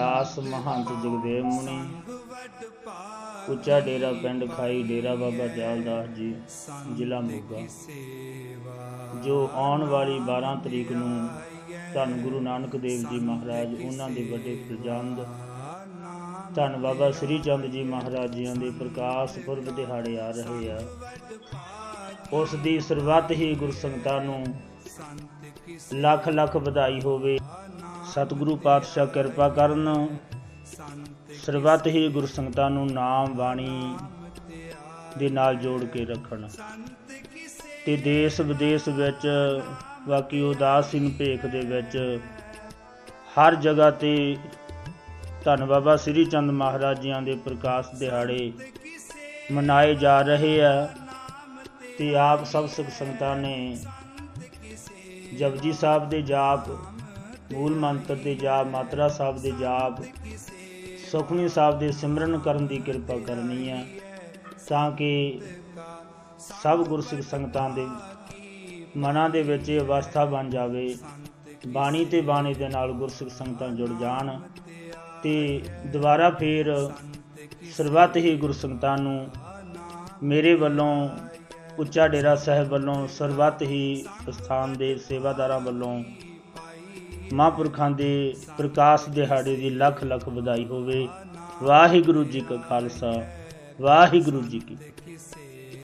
ਦਾਸ ਮਹੰਤ ਜਗਦੇਵ ਮੁਨੀ। ਉੱਚਾ ਡੇਰਾ ਪਿੰਡ ਖਾਈ ਡੇਰਾ ਬਾਬਾ ਦਿਆਲਦਾਸ ਜੀ, ਜ਼ਿਲ੍ਹਾ ਮੋਗਾ। ਜੋ ਆਉਣ ਵਾਲੀ 12 ਤਰੀਕ ਨੂੰ ਧੰਨ ਗੁਰੂ ਨਾਨਕ ਦੇਵ ਜੀ ਮਹਾਰਾਜ, ਉਹਨਾਂ ਦੇ ਵੱਡੇ ਪ੍ਰਜੰਦ ਧੰਨ ਬਾਬਾ ਸ੍ਰੀ ਚੰਦ ਜੀ ਮਹਾਰਾਜ ਜੀਆਂ ਦੇ ਪ੍ਰਕਾਸ਼ ਪੁਰਬ ਦਿਹਾੜੇ ਆ ਰਹੇ ਆ। ਉਸ ਦੀ ਸਰਬੱਤ ਹੀ ਗੁਰਸੰਗਤਾਂ ਨੂੰ ਲੱਖ ਲੱਖ ਵਧਾਈ ਹੋਵੇ। ਸਤਿਗੁਰੂ ਪਾਤਸ਼ਾਹ ਕਿਰਪਾ ਕਰਨ। ਸਰਬੱਤ ਹੀ ਗੁਰਸੰਗਤਾਂ ਨੂੰ ਨਾਮ ਬਾਣੀ ਦੇ ਨਾਲ ਜੋੜ ਕੇ ਰੱਖਣ। ਤੇ ਦੇਸ਼ ਵਿਦੇਸ਼ ਵਿੱਚ ਬਾਕੀ ਉਦਾਸੀਨ ਭੇਖ ਦੇ ਵਿੱਚ ਹਰ ਜਗ੍ਹਾ ਤੇ ਧੰਨ ਬਾਬਾ ਸ੍ਰੀ ਚੰਦ ਮਹਾਰਾਜ ਜੀਆਂ ਦੇ ਪ੍ਰਕਾਸ਼ ਦਿਹਾੜੇ ਮਨਾਏ ਜਾ ਰਹੇ ਆ। ਤੇ ਆਪ ਸਭ ਸਿੱਖ ਸੰਗਤਾਂ ਨੇ ਜਪਜੀ ਸਾਹਿਬ ਦੇ ਜਾਪ ਮੂਲ ਮੰਤਰ ਦੇ ਜਾਪ, ਮਾਤਰਾ ਸਾਹਿਬ ਦੇ ਜਾਪ, ਸੁਖਮਨੀ ਸਾਹਿਬ ਦੇ ਸਿਮਰਨ ਕਰਨ ਦੀ ਕਿਰਪਾ ਕਰਨੀ ਹੈ, ਤਾਂ ਕਿ ਸਭ ਗੁਰਸਿੱਖ ਸੰਗਤਾਂ ਦੇ ਮਨਾਂ ਦੇ ਵਿੱਚ ਇਹ ਅਵਸਥਾ ਬਣ ਜਾਵੇ, ਬਾਣੀ ਤੇ ਬਾਣੀ ਦੇ ਨਾਲ ਗੁਰਸਿੱਖ ਸੰਗਤਾਂ ਜੁੜ ਜਾਣ ਤੇ ਦੁਬਾਰਾ ਫੇਰ ਸਰਬੱਤ ਹੀ ਗੁਰਸੰਗਤਾਂ ਨੂੰ ਮੇਰੇ ਵੱਲੋਂ, ਉੱਚਾ ਡੇਰਾ ਸਾਹਿਬ ਵੱਲੋਂ ਸਰਬੱਤ ਹੀ ਸਥਾਨ ਦੇ ਸੇਵਾਦਾਰਾਂ ਵੱਲੋਂ ਮਹਾਂਪੁਰਖਾਂ ਦੇ ਪ੍ਰਕਾਸ਼ ਦਿਹਾੜੇ ਦੀ ਲੱਖ ਲੱਖ ਵਧਾਈ ਹੋਵੇ। ਵਾਹਿਗੁਰੂ ਜੀ ਕਾ ਖਾਲਸਾ, ਵਾਹਿਗੁਰੂ ਜੀ ਕੀ